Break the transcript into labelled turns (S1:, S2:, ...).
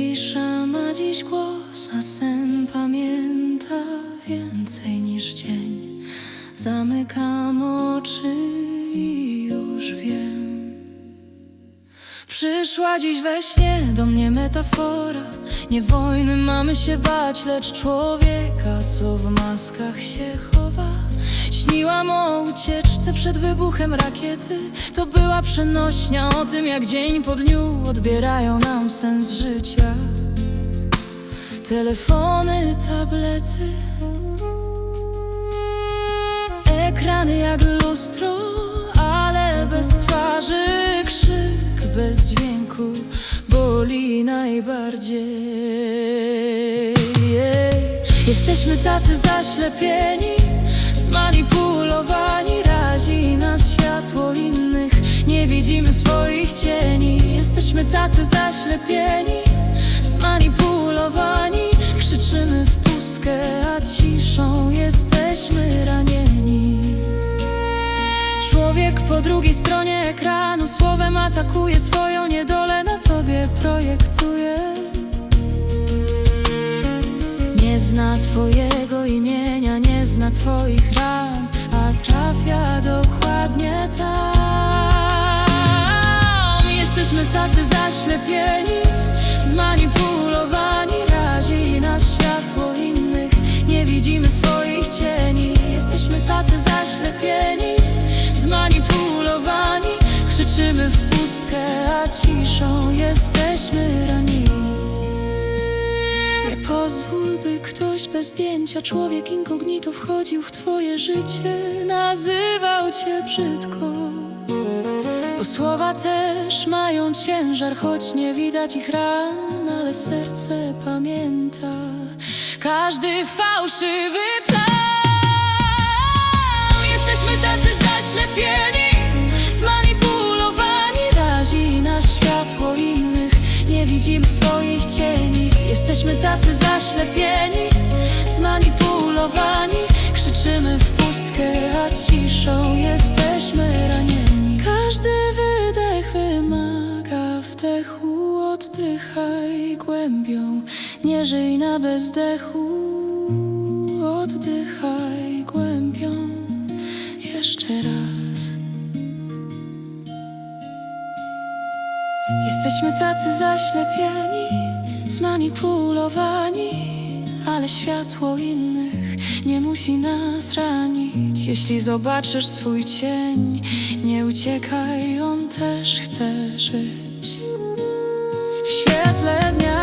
S1: Cisza ma dziś głos, a sen pamięta więcej niż dzień. Zamykam oczy i już wiem. Przyszła dziś we śnie do mnie metafora. Nie wojny mamy się bać, lecz człowieka, co w maskach się chowa. Śniłam o ucieczce przed wybuchem rakiety. To była przenośnia o tym, jak dzień po dniu odbierają nam sens życia. Telefony, tablety, ekrany jak lustro, ale bez twarzy, krzyk bez dźwięku boli najbardziej. Jesteśmy tacy zaślepieni, zmanipulowani, razi nas światło innych, nie widzimy swoich cieni. Jesteśmy tacy zaślepieni, zmanipulowani, krzyczymy w pustkę, a ciszą jesteśmy ranieni. Człowiek po drugiej stronie ekranu słowem atakuje swoją niedolę, na tobie projektuje. Nie zna twojego imienia, zna twoich ran, a trafia dokładnie tam. Jesteśmy tacy zaślepieni, zmanipulowani, razi nas światło innych, nie widzimy swoich cieni. Jesteśmy tacy zaślepieni, zmanipulowani, krzyczymy w pustkę, a ciszą jesteśmy pozwól, by ktoś bez zdjęcia, człowiek inkognito wchodził w twoje życie, nazywał cię brzydko. Bo słowa też mają ciężar, choć nie widać ich ran, ale serce pamięta każdy fałszywy plan. Jesteśmy tacy zaślepieni, zmanipulowani, razi nas światło innych, nie widzimy swoich cieni. Jesteśmy tacy zaślepieni, zmanipulowani, krzyczymy w pustkę, a ciszą jesteśmy ranieni. Każdy wydech wymaga wdechu, oddychaj głębią, nie żyj na bezdechu, oddychaj głębią, jeszcze raz. Jesteśmy tacy zaślepieni, zmanipulowani, ale światło innych nie musi nas ranić. Jeśli zobaczysz swój cień, nie uciekaj, on też chce żyć. W świetle dnia